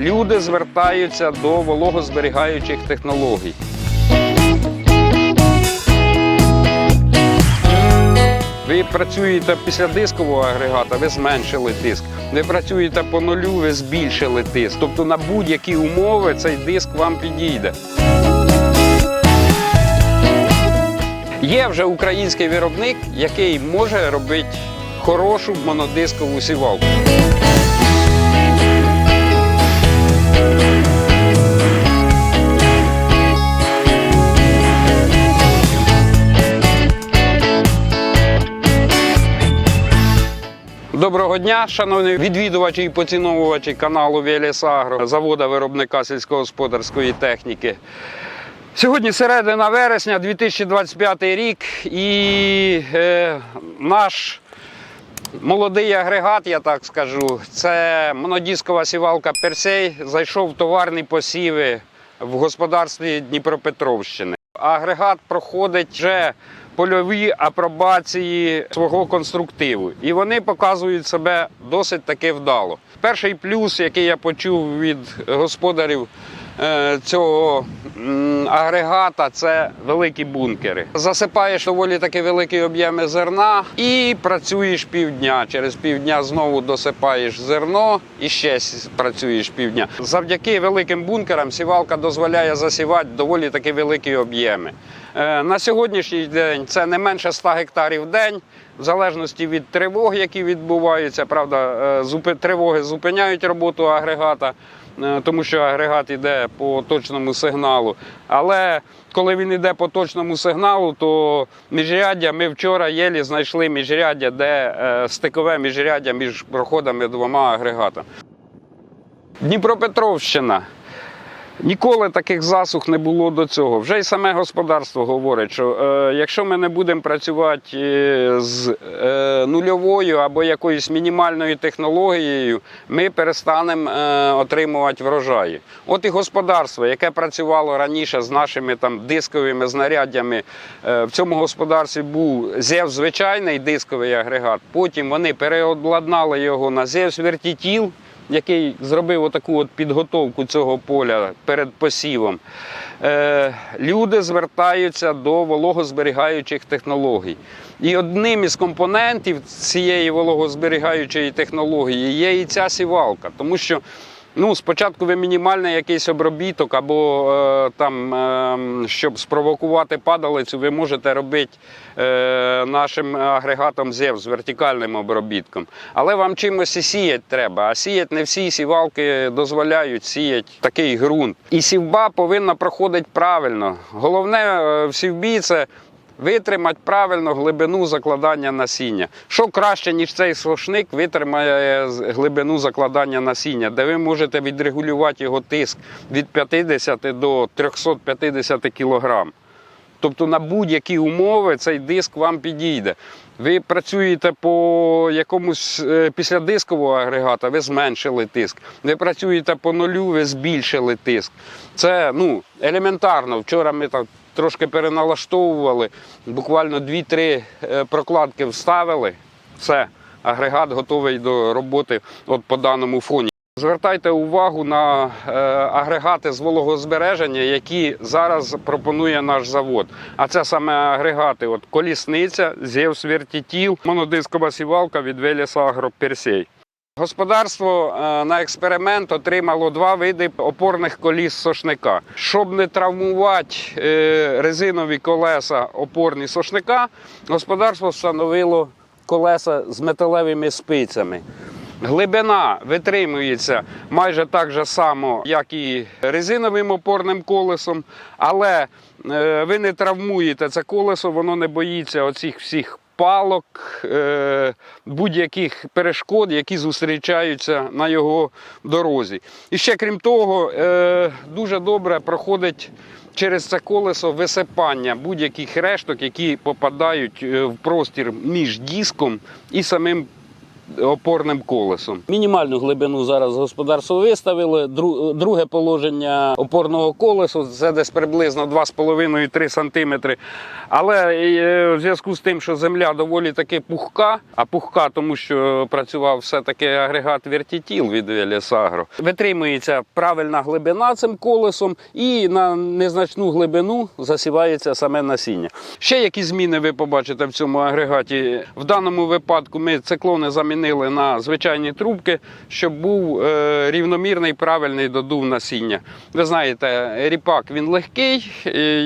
люди звертаються до вологозберігаючих технологій. Ви працюєте після дискового агрегата, ви зменшили тиск. Ви працюєте по нулю, ви збільшили тиск. Тобто на будь-які умови цей диск вам підійде. Є вже український виробник, який може робити хорошу монодискову сівалку. Доброго дня, шановні відвідувачі і поціновувачі каналу Веліс Агро, завода виробника сільськогосподарської техніки. Сьогодні середина вересня 2025 рік і е, наш молодий агрегат, я так скажу, це монодіскова сівалка Персей, зайшов в товарні посіви в господарстві Дніпропетровщини. Агрегат проходить вже польові апробації свого конструктиву, і вони показують себе досить таки вдало. Перший плюс, який я почув від господарів цього агрегата, це великі бункери. Засипаєш доволі таки великі об'єми зерна і працюєш півдня. Через півдня знову досипаєш зерно і ще працюєш півдня. Завдяки великим бункерам сівалка дозволяє засівати доволі таки великі об'єми. Е, На сьогоднішній день це не менше 100 гектарів в день, в залежності від тривог, які відбуваються. Правда, е, тривоги зупиняють роботу агрегата, е, тому що агрегат йде по точному сигналу. Але коли він йде по точному сигналу, то міжряддя ми вчора єлі знайшли міжряддя, де е, стикове міжряддя між проходами двома агрегатами. Дніпропетровщина. Ніколи таких засух не було до цього. Вже й саме господарство говорить, що е, якщо ми не будемо працювати е, з е, нульовою або якоюсь мінімальною технологією, ми перестанемо е, отримувати врожаї. От і господарство, яке працювало раніше з нашими там дисковими знаряддями, е, в цьому господарстві був ЗЕВ звичайний дисковий агрегат. Потім вони переобладнали його на ЗЕВ вертітіл який зробив отаку от підготовку цього поля перед посівом, е, люди звертаються до вологозберігаючих технологій. І одним із компонентів цієї вологозберігаючої технології є і ця сівалка, тому що Ну, спочатку ви мінімальний якийсь обробіток, або е, там, е, щоб спровокувати падалицю, ви можете робити е, нашим агрегатом ЗЕВ з вертикальним обробітком. Але вам чимось і сіяти треба. А сіяти не всі сівалки дозволяють сіяти такий ґрунт. І сівба повинна проходити правильно. Головне е, в сівбі це витримати правильно глибину закладання насіння. Що краще, ніж цей сошник, витримає глибину закладання насіння, де ви можете відрегулювати його тиск від 50 до 350 кг. Тобто на будь-які умови цей диск вам підійде. Ви працюєте по якомусь е, після дискового агрегата, ви зменшили тиск. Ви працюєте по нулю, ви збільшили тиск. Це ну, елементарно. Вчора ми так трошки переналаштовували, буквально 2-3 е, прокладки вставили. Все, агрегат готовий до роботи от по даному фоні. Звертайте увагу на е, агрегати з вологозбереження, які зараз пропонує наш завод. А це саме агрегати: от колісниця, Зевс Вертітіл, монодискова сівалка від Веліс Агро Персей. Господарство е, на експеримент отримало два види опорних коліс сошника. Щоб не травмувати е, резинові колеса опорні сошника, господарство встановило колеса з металевими спицями. Глибина витримується майже так же само, як і резиновим опорним колесом, але е, ви не травмуєте це колесо, воно не боїться оцих всіх палок, е, будь-яких перешкод, які зустрічаються на його дорозі. І ще крім того, е, дуже добре проходить через це колесо висипання будь-яких решток, які попадають е, в простір між диском і самим опорним колесом. Мінімальну глибину зараз господарство виставили. Друге положення опорного колесу це десь приблизно 2,5-3 см. Але е, в зв'язку з тим, що земля доволі таки пухка, а пухка, тому що працював все-таки агрегат Вертітіл від Велісагро, витримується правильна глибина цим колесом і на незначну глибину засівається саме насіння. Ще які зміни ви побачите в цьому агрегаті? В даному випадку ми циклони замінили на звичайні трубки, щоб був е, рівномірний правильний додув насіння. Ви знаєте, ріпак він легкий,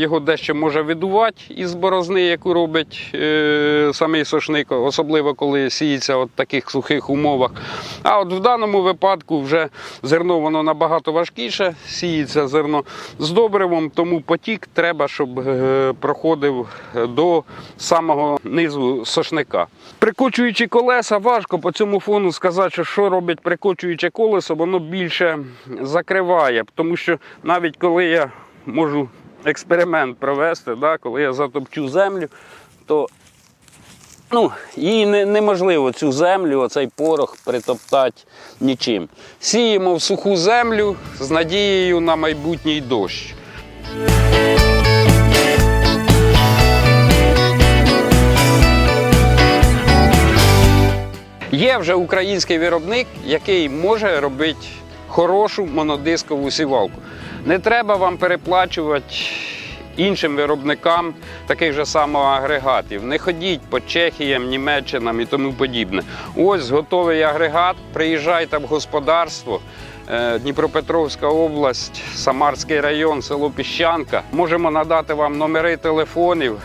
його дещо може видувати із борозни, яку робить е, самий сошник, особливо коли сіється в таких сухих умовах. А от в даному випадку вже зерно воно набагато важкіше, сіється зерно з добривом, тому потік треба, щоб е, проходив до самого низу сошника. Прикочуючи колеса, важко по цьому фону сказати, що, що робить прикочуюче колесо, воно більше закриває, тому що навіть коли я можу експеримент провести, да, коли я затопчу землю, то ну, її не, неможливо цю землю, оцей порох притоптати нічим. Сіємо в суху землю з надією на майбутній дощ. Є вже український виробник, який може робити хорошу монодискову сівалку. Не треба вам переплачувати іншим виробникам таких же самого агрегатів. Не ходіть по Чехіям, Німеччинам і тому подібне. Ось готовий агрегат. Приїжджайте в господарство. Е, Дніпропетровська область, Самарський район, село Піщанка. Можемо надати вам номери телефонів.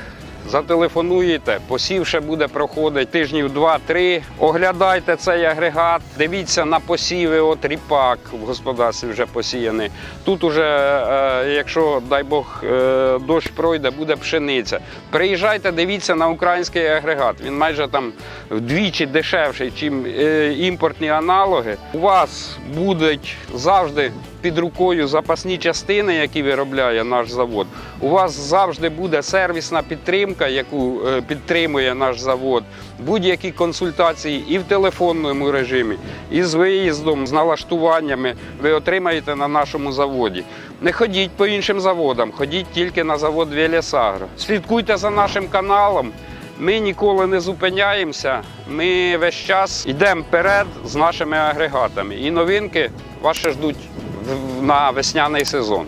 Зателефонуєте, посів ще буде проходити тижнів 2-3. Оглядайте цей агрегат, дивіться на посіви, от ріпак в господарстві вже посіяний. Тут уже, е, якщо дай Бог, е, дощ пройде, буде пшениця. Приїжджайте, дивіться на український агрегат. Він майже там вдвічі дешевший, ніж імпортні аналоги. У вас будуть завжди під рукою запасні частини, які виробляє наш завод. У вас завжди буде сервісна підтримка, яку е, підтримує наш завод. Будь-які консультації і в телефонному режимі, і з виїздом, з налаштуваннями ви отримаєте на нашому заводі. Не ходіть по іншим заводам, ходіть тільки на завод Велісагро. Слідкуйте за нашим каналом. Ми ніколи не зупиняємося. Ми весь час йдемо вперед з нашими агрегатами. І новинки вас ждуть на весняний сезон.